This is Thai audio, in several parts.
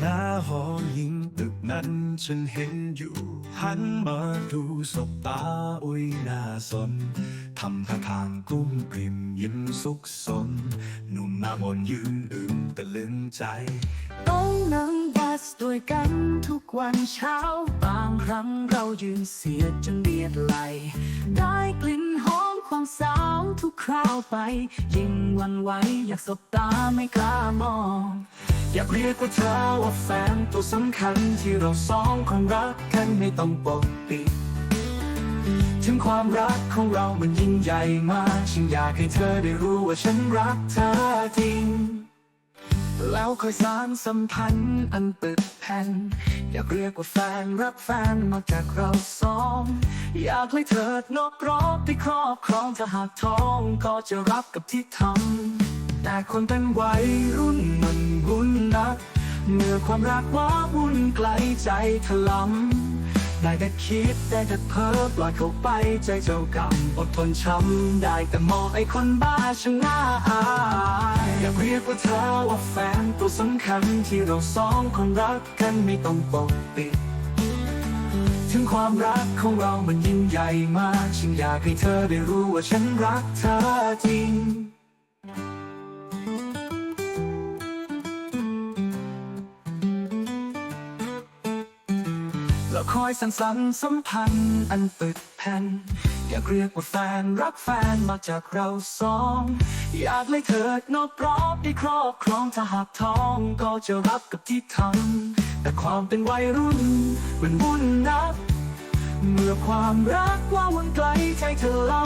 หน้าหอยิงตึกนั้นฉันเห็นอยู่ หันมาดูสบตาอุ้ยน่าสนทำท่าทางกลุ้มกลิ่มยิ้มสุขสน หนุ่มหน้ามนยืนอึมตะลึงใจ ต้องนั่งบัสด้วยกันทุกวันเช้า บางครั้งเรายืนเสียดจนเบียดไหล ได้กลิ่นหอมความสาวทุกคราวไป ยิ่งวันไหวอยากสบตาไม่กล้ามอง อยากเรียกว่าเธอว่าแฟนตัวสำคัญที่เราสองคนรักกันไม่ต้องปกปิดถึงความรักของเรามันยิ่งใหญ่มากฉันอยากให้เธอได้รู้ว่าฉันรักเธอจริง แล้วค่อยสานสัมพันธ์อันปึกแผ่น อยากเรียกว่าแฟนรักแฟนมาจากเราสอง อยากให้เธอนอกรอบที่ครอบครองถ้าหากท้องก็จะรับกับที่ทำ คนเป็นวัยรุ่นมันวุ่นนัก เมื่อความรักว้าวุ่นไกลใจถลำได้แต่คิดได้แต่เพ้อปล่อยเขาไปใจเจ้ากรรมอดทนช้ำได้แต่มองไอ้คนบ้าช่างน่าอายอยากเรียกว่าเธอว่าแฟนตัวสำคัญที่เราสองคนรักกันไม่ต้องปกปิดถึงความรักของเรามันยิ่งใหญ่มาก ฉันอยากให้เธอได้รู้ว่าฉันรักเธอจริง แล้วคอยสั่งสรรค์สัมพันธ์อันปึกแผ่น อยากเรียกว่าแฟนรักแฟนมาจากเราสอง อยากให้เธอนอบรอบได้ครอบครองถ้าหากท้องก็จะรับกับที่ทำแต่ความเป็นวัยรุ่นมันวุ่นนัก เมื่อความรักว่าวันไกลใจเธอล้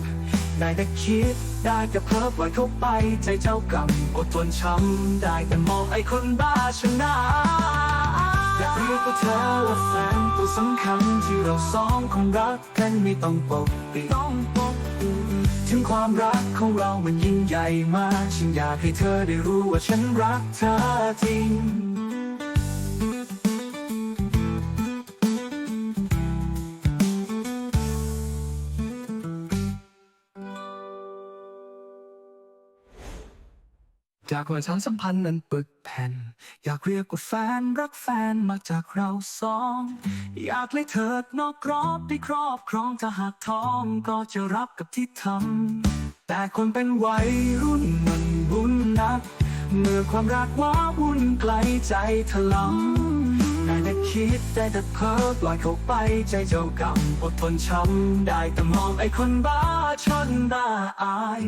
ำได้แต่คิดได้แต่เพ้อปล่อยเข้าไปใจเจ้ากรรมอดทนช้ำได้แต่มองไอ้คนบ้าชนะ กเรียกว่าเธอและแฟนตัวสำคัญที่เราสองคงรักกันไม่ต้องปกปิดต้องปกปิดถึงความรักของเรามันยิ่งใหญ่มาก ฉันอยากให้เธอได้รู้ว่าฉันรักเธอจริง จากวันสารสัมพันธ์นั้นปึกแผ่น อยากเรียกว่าแฟนรักแฟนมาจากเราสอง อยากให้เธอนอกกรอบได้ครอบครองถ้าหากท้องก็จะรับกับที่ทำแต่คนเป็นวัยรุ่นมันบุญนัก เมื่อความรักว้าวุ่นไกลใจถลำได้แต่คิดได้แต่เพ้อปล่อยเขาไปใจเจ้ากรรมอดทนช้ำได้แต่มองไอ้คนบ้าชนได้อาย